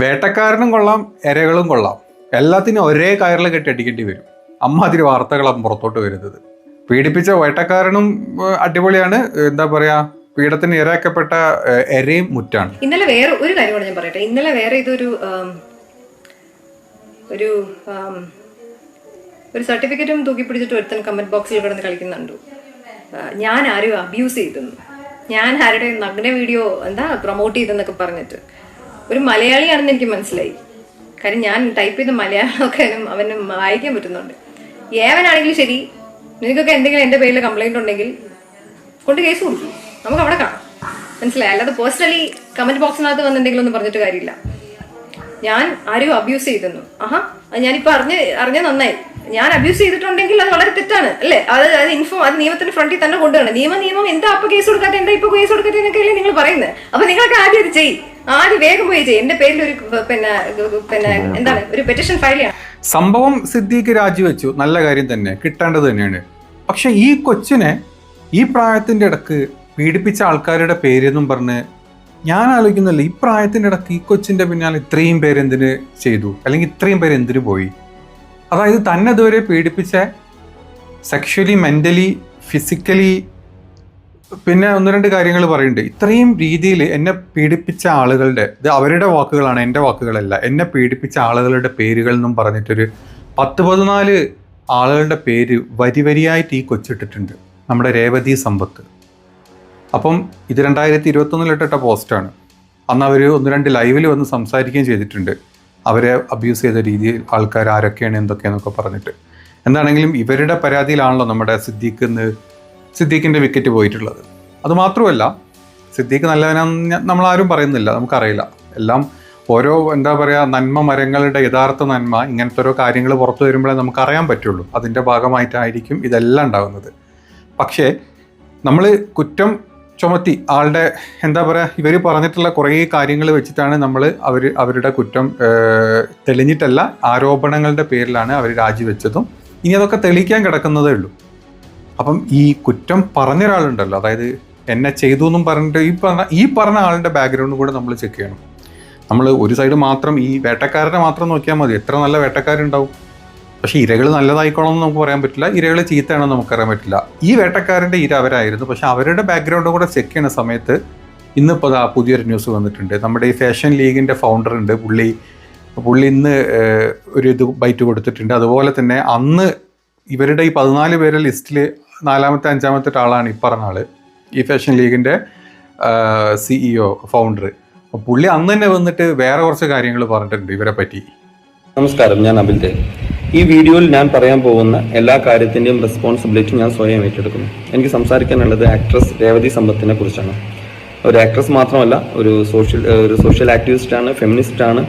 വേട്ടക്കാരനും കൊള്ളാം ഇരകളും കൊള്ളാം. എല്ലാത്തിനും ഒരേ കയറിൽ കെട്ടി അടിക്കേണ്ടി വരും. അമ്മാതിരി വാർത്തകളാണ് പുറത്തോട്ട് വരുന്നത്. പീഡിപ്പിച്ച വേട്ടക്കാരനും അടിപൊളിയാണ്. എന്താ പറയാ പീഡത്തിന് ഇരയാക്കപ്പെട്ട എരയും മുറ്റാണ്. ഇന്നലെ വേറെ ഒരു കാര്യം കൂടെ ഞാൻ പറയട്ടെ. ഇന്നലെ വേറെ ഇതൊരു ഒരു ഒരു സർട്ടിഫിക്കറ്റും തൂക്കി പിടിച്ചിട്ട് ഒരുത്തൻ കമന്റ് ബോക്സിൽ കിടന്ന് കളിക്കുന്നുണ്ടു. ഞാൻ ആരും അബ്യൂസ് ചെയ്തെന്ന് ഞാൻ ആരുടെ നഗ്ന വീഡിയോ എന്താ പ്രൊമോട്ട് ചെയ്തെന്നൊക്കെ പറഞ്ഞിട്ട്. ഒരു മലയാളിയാണെന്ന് എനിക്ക് മനസ്സിലായി. കാര്യം ഞാൻ ടൈപ്പ് ചെയ്ത മലയാളമൊക്കെ അവനും വായിക്കാൻ പറ്റുന്നുണ്ട്. ഏവനാണെങ്കിലും ശരി നിനക്കൊക്കെ എന്തെങ്കിലും എന്റെ പേരിൽ കംപ്ലൈന്റ് ഉണ്ടെങ്കിൽ കൊണ്ട് കേസ് കൊടുക്കും. നമുക്ക് അവിടെ കാണാം. മനസ്സിലായി? അല്ലാതെ പേഴ്സണലി കമന്റ് ബോക്സിനകത്ത് വന്ന് എന്തെങ്കിലും ഒന്നും പറഞ്ഞിട്ട് കാര്യമില്ല. ഞാൻ ആരും അബ്യൂസ് ചെയ്തെന്നു ആഹാ അത് ഞാനിപ്പോ അറിഞ്ഞ് അറിഞ്ഞ നന്നായി. ഞാൻ അബ്യൂസ് ചെയ്തിട്ടുണ്ടെങ്കിൽ അത് വളരെ തെറ്റാണ് അല്ലേ? അത് അത് ഇൻഫോ അത് നിയമത്തിന് ഫ്രണ്ടിൽ തന്നെ കൊണ്ടുവരണം. നിയമ നിയമം എന്താ അപ്പൊ കേസ് കൊടുക്കാത്ത? എന്താ ഇപ്പൊ കേസ് കൊടുക്കാത്ത എന്നൊക്കെയല്ലേ നിങ്ങൾ പറയുന്നത് അപ്പൊ നിങ്ങൾക്ക് ആദ്യം അത് ചെയ്യും. ആദ്യം വേഗം പോയി ചെയ്യും. എന്റെ പേരിൽ ഒരു പിന്നെ പിന്നെ എന്താണ്? ഒരു പെറ്റിഷൻ ഫയൽ ചെയ്യണം. സംഭവം സിദ്ദീഖ് രാജിവെച്ചു. നല്ല കാര്യം തന്നെ. കിട്ടേണ്ടത് തന്നെയാണ്. പക്ഷെ ഈ കൊച്ചിനെ ഈ പ്രായത്തിന്റെ ഇടയ്ക്ക് പീഡിപ്പിച്ച ആൾക്കാരുടെ പേരെന്നും പറഞ്ഞ് ഞാൻ ആലോചിക്കുന്നില്ല ഈ പ്രായത്തിന്റെ ഇടയ്ക്ക് ഈ കൊച്ചിന്റെ പിന്നാലെ ഇത്രയും പേരെന്തിന് ചെയ്തു? അല്ലെങ്കിൽ ഇത്രയും പേര് എന്തിനു പോയി? അതായത് തന്നെ ഇതുവരെ പീഡിപ്പിച്ച സെക്ഷലി മെന്റലി ഫിസിക്കലി പിന്നെ ഒന്ന് രണ്ട് കാര്യങ്ങൾ പറയുന്നുണ്ട്. ഇത്രയും രീതിയിൽ എന്നെ പീഡിപ്പിച്ച ആളുകളുടെ ഇത് അവരുടെ വാക്കുകളാണ് എന്റെ വാക്കുകളല്ല. എന്നെ പീഡിപ്പിച്ച ആളുകളുടെ പേരുകൾ എന്നും പറഞ്ഞിട്ടൊരു പത്ത് പതിനാല് ആളുകളുടെ പേര് വരി വരിയായിട്ട് ഈ കൊച്ചിട്ടിട്ടുണ്ട്. നമ്മുടെ രേവതി സമ്പത്ത്. അപ്പം ഇത് രണ്ടായിരത്തി ഇരുപത്തൊന്നിലിട്ടിട്ട പോസ്റ്റാണ്. അന്ന് അവർ ഒന്ന് രണ്ട് ലൈവിൽ വന്ന് സംസാരിക്കുകയും ചെയ്തിട്ടുണ്ട്. അവരെ അബ്യൂസ് ചെയ്ത രീതിയിൽ ആൾക്കാർ ആരൊക്കെയാണ് എന്തൊക്കെയാണെന്നൊക്കെ പറഞ്ഞിട്ട്. എന്താണെങ്കിലും ഇവരുടെ പരാതിയിലാണല്ലോ നമ്മുടെ സിദ്ദീഖ് എന്ന് സിദ്ദീഖിന്റെ വിക്കറ്റ് പോയിട്ടുള്ളത്. അതുമാത്രമല്ല സിദ്ദീഖ് നല്ലവനാന്ന് നമ്മൾ ആരും പറയുന്നില്ല നമുക്കറിയില്ല. എല്ലാം ഓരോ എന്താ പറയുക നന്മ മരങ്ങളുടെ യഥാർത്ഥ നന്മ ഇങ്ങനത്തെ ഓരോ കാര്യങ്ങൾ പുറത്തു വരുമ്പോഴേ നമുക്കറിയാൻ പറ്റുള്ളൂ. അതിന്റെ ഭാഗമായിട്ടായിരിക്കും ഇതെല്ലാം ഉണ്ടാകുന്നത്. പക്ഷേ നമ്മൾ കുറ്റം ചുമത്തി. ആളുടെ എന്താ പറയുക ഇവർ പറഞ്ഞിട്ടുള്ള കുറേ കാര്യങ്ങൾ വെച്ചിട്ടാണ് നമ്മൾ അവർ അവരുടെ കുറ്റം തെളിഞ്ഞിട്ടല്ല ആരോപണങ്ങളുടെ പേരിലാണ് അവർ രാജിവെച്ചതും. ഇനി അതൊക്കെ തെളിയിക്കാൻ കിടക്കുന്നതേ ഉള്ളൂ. അപ്പം ഈ കുറ്റം പറഞ്ഞ ഒരാളുണ്ടല്ലോ അതായത് എന്നെ ചെയ്തു എന്നും പറഞ്ഞിട്ട് ഈ പറഞ്ഞ ഈ പറഞ്ഞ ആളുടെ ബാക്ക്ഗ്രൗണ്ട് കൂടെ നമ്മൾ ചെക്ക് ചെയ്യണം. നമ്മൾ ഒരു സൈഡ് മാത്രം ഈ വേട്ടക്കാരനെ മാത്രം നോക്കിയാൽ മതി. എത്ര നല്ല വേട്ടക്കാരുണ്ടാവും. പക്ഷേ ഇരകൾ നല്ലതായിക്കോണമെന്ന് നമുക്ക് പറയാൻ പറ്റില്ല. ഇരകൾ ചീത്തയാണെന്ന് നമുക്കറിയാൻ പറ്റില്ല. ഈ വേട്ടക്കാരന്റെ ഇര അവരായിരുന്നു. പക്ഷെ അവരുടെ ബാക്ക്ഗ്രൗണ്ട് കൂടെ ചെക്ക് ചെയ്യുന്ന സമയത്ത് ഇന്നിപ്പോൾ ആ പുതിയൊരു ന്യൂസ് വന്നിട്ടുണ്ട്. നമ്മുടെ ഈ ഫാഷൻ ലീഗിന്റെ ഫൗണ്ടർ ഉണ്ട്. പുള്ളി പുള്ളി ഇന്ന് ഒരു ഇത് ബൈറ്റ് കൊടുത്തിട്ടുണ്ട്. അതുപോലെ തന്നെ അന്ന് ഇവരുടെ ഈ പതിനാല് പേരെ ലിസ്റ്റിൽ നാലാമത്തെ അഞ്ചാമത്തെ ആളാണ് ഈ പറഞ്ഞ ആൾ. ഈ ഫാഷൻ ലീഗിന്റെ സിഇഒ ഫൗണ്ടർ അപ്പോൾ പുള്ളി അന്ന് തന്നെ വന്നിട്ട് വേറെ കുറച്ച് കാര്യങ്ങൾ പറഞ്ഞിട്ടുണ്ട് ഇവരെ പറ്റി. നമസ്കാരം. ഞാൻ അബിൽ ഈ വീഡിയോയിൽ ഞാൻ പറയാൻ പോകുന്ന എല്ലാ കാര്യത്തിന്റെയും റെസ്പോൺസിബിലിറ്റി ഞാൻ സ്വയം ഏറ്റെടുക്കുന്നു. എനിക്ക് സംസാരിക്കാനുള്ളത് ആക്ട്രസ് രേവതി സമ്പത്തിനെ കുറിച്ചാണ്. ഒരു ആക്ട്രസ് മാത്രമല്ല ഒരു സോഷ്യൽ ഒരു സോഷ്യൽ ആക്ടിവിസ്റ്റ് ആണ് ഫെമിനിസ്റ്റ് ആണ്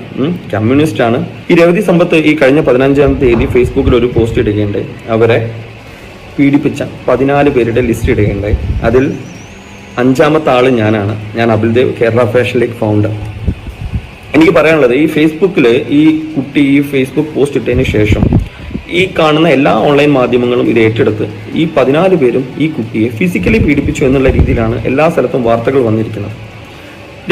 കമ്മ്യൂണിസ്റ്റ് ആണ്. ഈ രേവതി സമ്പത്ത് ഈ കഴിഞ്ഞ പതിനഞ്ചാം തീയതി ഫേസ്ബുക്കിൽ ഒരു പോസ്റ്റ് ഇടുകയുണ്ടായി. അവരെ പീഡിപ്പിച്ച പതിനാല് പേരുടെ ലിസ്റ്റ് ഇടുകയുണ്ടായി. അതിൽ അഞ്ചാമത്തെ ആൾ ഞാനാണ്. ഞാൻ Abildev Kerala fashion league founder എനിക്ക് പറയാനുള്ളത് ഈ ഫേസ്ബുക്കിൽ ഈ കുട്ടി ഈ ഫേസ്ബുക്ക് പോസ്റ്റ് ഇട്ടതിന് ശേഷം ഈ കാണുന്ന എല്ലാ ഓൺലൈൻ മാധ്യമങ്ങളും ഇത് ഏറ്റെടുത്ത് ഈ പതിനാല് പേരും ഈ കുട്ടിയെ ഫിസിക്കലി പീഡിപ്പിച്ചു എന്നുള്ള രീതിയിലാണ് എല്ലാ സ്ഥലത്തും വാർത്തകൾ വന്നിരിക്കുന്നത്.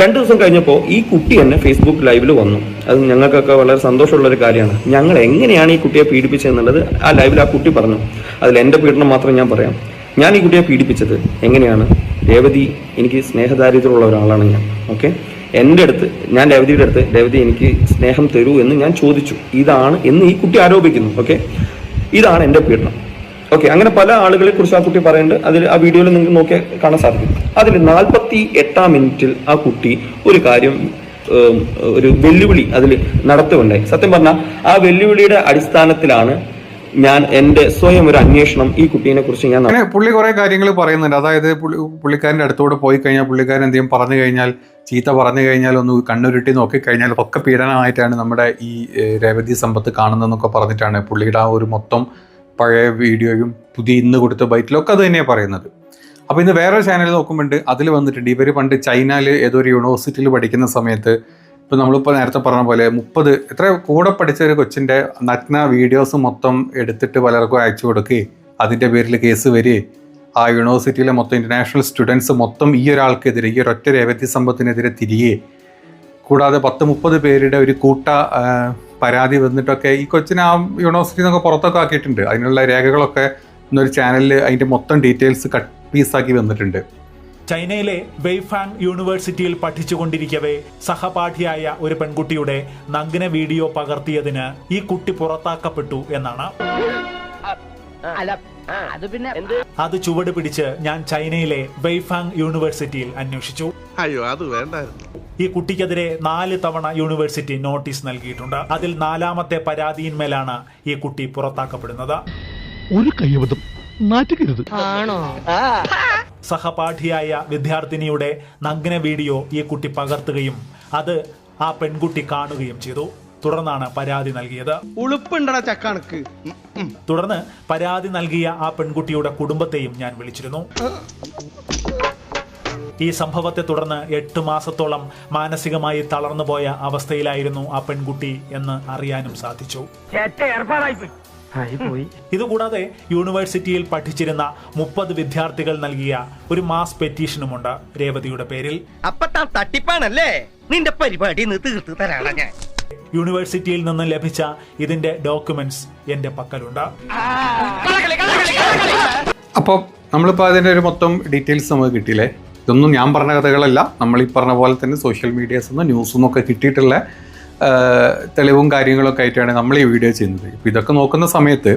രണ്ടു ദിവസം കഴിഞ്ഞപ്പോൾ ഈ കുട്ടി തന്നെ ഫേസ്ബുക്ക് ലൈവിൽ വന്നു. അത് ഞങ്ങൾക്കൊക്കെ വളരെ സന്തോഷമുള്ള ഒരു കാര്യമാണ്. ഞങ്ങൾ എങ്ങനെയാണ് ഈ കുട്ടിയെ പീഡിപ്പിച്ചത് എന്നുള്ളത് ആ ലൈവിൽ ആ കുട്ടി പറഞ്ഞു. അതിൽ എന്റെ പീഡനം മാത്രം ഞാൻ പറയാം. ഞാൻ ഈ കുട്ടിയെ പീഡിപ്പിച്ചത് എങ്ങനെയാണ്? രേവതി എനിക്ക് സ്നേഹദാരിദ്ര്യമുള്ള ഒരാളാണ് ഞാൻ. ഓക്കെ എന്റെ അടുത്ത് ഞാൻ രവതിയുടെ അടുത്ത് രവതി എനിക്ക് സ്നേഹം തരൂ എന്ന് ഞാൻ ചോദിച്ചു. ഇതാണ് എന്ന് ഈ കുട്ടി ആരോപിക്കുന്നു ഓക്കെ ഇതാണ് എന്റെ പീഡനം. ഓക്കെ അങ്ങനെ പല ആളുകളെ കുറിച്ച് ആ കുട്ടി പറയുന്നുണ്ട്. അതിൽ ആ വീഡിയോയിൽ നിങ്ങൾക്ക് നോക്കിയാൽ കാണാൻ സാധിക്കും. അതിൽ നാൽപ്പത്തി എട്ടാം മിനിറ്റിൽ ആ കുട്ടി ഒരു കാര്യം ഒരു വെല്ലുവിളി അതിൽ നടത്തുകയുണ്ടായി. സത്യം പറഞ്ഞാൽ ആ വെല്ലുവിളിയുടെ അടിസ്ഥാനത്തിലാണ് ഞാൻ എന്റെ സ്വയം ഒരു അന്വേഷണം ഈ കുട്ടീനെ കുറിച്ച് ഞാൻ പുള്ളി കുറെ കാര്യങ്ങൾ പറയുന്നുണ്ട്. അതായത് പുള്ളിക്കാരന്റെ അടുത്തോട് പോയി കഴിഞ്ഞാൽ പുള്ളിക്കാരൻ എന്തെങ്കിലും പറഞ്ഞു കഴിഞ്ഞാൽ ചീത്ത പറഞ്ഞു കഴിഞ്ഞാൽ ഒന്ന് കണ്ണുരുട്ടി നോക്കിക്കഴിഞ്ഞാൽ ഒക്കെ പീഡനമായിട്ടാണ് നമ്മുടെ ഈ രേവതി സമ്പത്ത് കാണുന്നതെന്നൊക്കെ പറഞ്ഞിട്ടാണ് പുള്ളിയുടെ ആ ഒരു മൊത്തം പഴയ വീഡിയോയും പുതിയ ഇന്ന് കൊടുത്ത ബൈറ്റിലും ഒക്കെ അത് തന്നെയാണ് പറയുന്നത്. അപ്പോൾ ഇന്ന് വേറെ ചാനൽ നോക്കുമ്പോൾ അതിൽ വന്നിട്ടുണ്ട്. ഇവർ പണ്ട് ചൈനയിൽ ഏതോ ഒരു യൂണിവേഴ്സിറ്റിയിൽ പഠിക്കുന്ന സമയത്ത് ഇപ്പം നമ്മളിപ്പോൾ നേരത്തെ പറഞ്ഞ പോലെ മുപ്പത് എത്ര കൂടെ പഠിച്ച ഒരു കൊച്ചിന്റെ നഗ്ന വീഡിയോസ് മൊത്തം എടുത്തിട്ട് പലർക്കും അയച്ചു കൊടുക്കുകയും അതിന്റെ പേരിൽ കേസ് വരികയും ആ യൂണിവേഴ്സിറ്റിയിലെ മൊത്തം ഇന്റർനാഷണൽ സ്റ്റുഡൻസ് മൊത്തം ഈ ഒരാൾക്കെതിരെ ഈ ഒരൊറ്റ രേവതി സമ്പത്തിനെതിരെ തിരികെ. കൂടാതെ പത്ത് മുപ്പത് പേരുടെ ഒരു കൂട്ട പരാതി വന്നിട്ടൊക്കെ ഈ കൊച്ചിനെ ആ യൂണിവേഴ്സിറ്റി നിന്നൊക്കെ പുറത്തൊക്കെ ആക്കിയിട്ടുണ്ട്. അതിനുള്ള രേഖകളൊക്കെ ഇന്നൊരു ചാനലിൽ അതിന്റെ മൊത്തം ഡീറ്റെയിൽസ് കട്ട് പീസാക്കി വന്നിട്ടുണ്ട്. ചൈനയിലെ വെയ്ഫാങ് യൂണിവേഴ്സിറ്റിയിൽ പഠിച്ചുകൊണ്ടിരിക്കവേ സഹപാഠിയായ ഒരു പെൺകുട്ടിയുടെ നഗ്ന വീഡിയോ പകർത്തിയതിന് ഈ കുട്ടി പുറത്താക്കപ്പെട്ടു എന്നാണ്. അത് പിന്നെ അത് ചുവട് പിടിച്ച് ഞാൻ ചൈനയിലെ വെയ്ഫാങ് യൂണിവേഴ്സിറ്റിയിൽ അന്വേഷിച്ചു. അയ്യോ അത് വേണ്ടായിരുന്നു. ഈ കുട്ടിക്കെതിരെ നാല് തവണ യൂണിവേഴ്സിറ്റി നോട്ടീസ് നൽകിയിട്ടുണ്ട്. അതിൽ നാലാമത്തെ പരാതിയിന്മേലാണ് ഈ കുട്ടി പുറത്താക്കപ്പെടുന്നത്. ഒരു കയ്യബദ്ധം നാറ്റുകരുത്. സഹപാഠിയായ വിദ്യാർത്ഥിനിയുടെ നഗ്ന വീഡിയോ ഈ കുട്ടി പകർത്തുകയും അത് ആ പെൺകുട്ടി കാണുകയും ചെയ്തു. തുടർന്നാണ് പരാതി നൽകിയത്. ഉളുപ്പുണ്ടടാ ചക്കണക്ക്. തുടർന്ന് പരാതി നൽകിയ ആ പെൺകുട്ടിയുടെ കുടുംബത്തെയും ഞാൻ വിളിച്ചിരുന്നു. ഈ സംഭവത്തെ തുടർന്ന് എട്ട് മാസത്തോളം മാനസികമായി തളർന്നുപോയ അവസ്ഥയിലായിരുന്നു ആ പെൺകുട്ടി എന്ന് അറിയാനും സാധിച്ചു. പോയി ഇതുകൂടാതെ യൂണിവേഴ്സിറ്റിയിൽ പഠിച്ചിരുന്ന മുപ്പത് വിദ്യാർത്ഥികൾ നൽകിയ ഒരു മാസ് പെറ്റീഷനുമുണ്ട് രേവതിയുടെ പേരിൽ. തട്ടിപ്പാണല്ലേ? നിന്റെ പരിപാടി തീർത്ത് ഞാൻ. യൂണിവേഴ്സിറ്റിയിൽ നിന്ന് ലഭിച്ച ഇതിന്റെ ഡോക്യുമെന്റ്സ് എന്റെ പക്കലുണ്ട്. അപ്പോൾ നമ്മളിപ്പോൾ അതിന്റെ ഒരു മൊത്തം ഡീറ്റെയിൽസ് നമുക്ക് കിട്ടിയില്ലേ? ഇതൊന്നും ഞാൻ പറഞ്ഞ കഥകളല്ല. നമ്മൾ ഈ പറഞ്ഞ പോലെ തന്നെ സോഷ്യൽ മീഡിയസ് നിന്ന് ന്യൂസ് നിന്നൊക്കെ കിട്ടിയിട്ടുള്ള തെളിവും കാര്യങ്ങളൊക്കെ ആയിട്ടാണ് നമ്മൾ ഈ വീഡിയോ ചെയ്യുന്നത്. ഇപ്പം ഇതൊക്കെ നോക്കുന്ന സമയത്ത്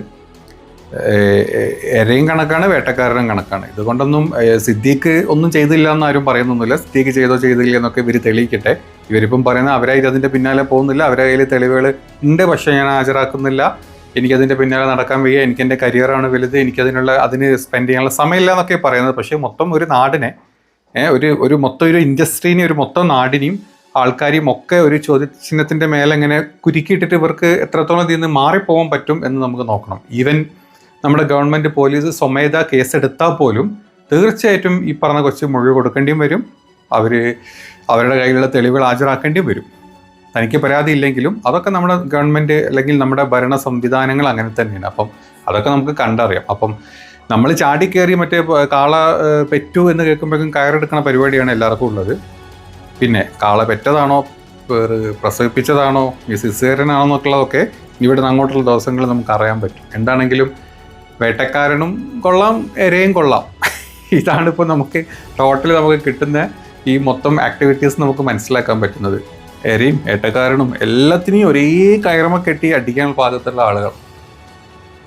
എരയും കണക്കാണ് വേട്ടക്കാരനും കണക്കാണ്. ഇതുകൊണ്ടൊന്നും സിദ്ദീഖ് ഒന്നും ചെയ്തില്ല എന്ന് ആരും പറയുന്നൊന്നുമില്ല. സിദ്ദീഖ് ചെയ്തോ ചെയ്തില്ല എന്നൊക്കെ ഇവർ തെളിയിക്കട്ടെ. ഇവരിപ്പം പറയുന്നത് അവരായിട്ട് അതിന്റെ പിന്നാലെ പോകുന്നില്ല അവരുടെ കയ്യിൽ തെളിവുകൾ ഉണ്ട് പക്ഷേ ഞാൻ ഹാജരാക്കുന്നില്ല. എനിക്കതിന്റെ പിന്നാലെ നടക്കാൻ വയ്യ എനിക്ക് എന്റെ കരിയറാണ് വലുത് എനിക്കതിനുള്ള അതിന് സ്പെൻഡ് ചെയ്യാനുള്ള സമയമില്ല എന്നൊക്കെ പറയുന്നത്. പക്ഷേ മൊത്തം ഒരു നാടിനെ ഒരു ഒരു മൊത്തം ഒരു ഇൻഡസ്ട്രീനെ ഒരു മൊത്തം നാടിനെയും ആൾക്കാരെയും ഒക്കെ ഒരു ചോദ്യചിഹ്നത്തിന്റെ മേലെ ഇങ്ങനെ കുരുക്കിയിട്ടിട്ട് ഇവർക്ക് എത്രത്തോളം ഇതിൽ നിന്ന് മാറിപ്പോകാൻ പറ്റും എന്ന് നമുക്ക് നോക്കണം. ഈവൻ നമ്മുടെ ഗവൺമെന്റ് പോലീസ് സ്വമേധ കേസെടുത്താൽ പോലും തീർച്ചയായിട്ടും ഈ പറഞ്ഞ കൊച്ച് മൊഴി കൊടുക്കേണ്ടിയും വരും. അവർ അവരുടെ കയ്യിലുള്ള തെളിവുകൾ ഹാജരാക്കേണ്ടിയും വരും. തനിക്ക് പരാതി ഇല്ലെങ്കിലും അതൊക്കെ നമ്മുടെ ഗവൺമെന്റ് അല്ലെങ്കിൽ നമ്മുടെ ഭരണ സംവിധാനങ്ങൾ അങ്ങനെ തന്നെയാണ്. അപ്പം അതൊക്കെ നമുക്ക് കണ്ടറിയാം. അപ്പം നമ്മൾ ചാടിക്കയറി മറ്റേ കാള പെറ്റു എന്ന് കേൾക്കുമ്പോഴേക്കും കയറെടുക്കുന്ന പരിപാടിയാണ് എല്ലാവർക്കും ഉള്ളത്. പിന്നെ കാളെ പെറ്റതാണോ? പ്രസവിപ്പിച്ചതാണോ? ഈ സിസേറിയനാണോ എന്നൊക്കെയുള്ളതൊക്കെ ഇവിടെ നിന്ന് അങ്ങോട്ടുള്ള ദിവസങ്ങളിൽ നമുക്ക് അറിയാൻ പറ്റും. എന്താണെങ്കിലും വേട്ടക്കാരനും കൊള്ളാം എരയും കൊള്ളാം. ഇതാണ് ഇപ്പോൾ നമുക്ക് ടോട്ടലി നമുക്ക് കിട്ടുന്ന ഈ മൊത്തം ആക്ടിവിറ്റീസ് നമുക്ക് മനസ്സിലാക്കാൻ പറ്റുന്നത്. എരയും ഏട്ടക്കാരനും എല്ലാത്തിനെയും ഒരേ കയറമ കെട്ടി അടിക്കാൻ പാകത്തുള്ള ആളുകൾ.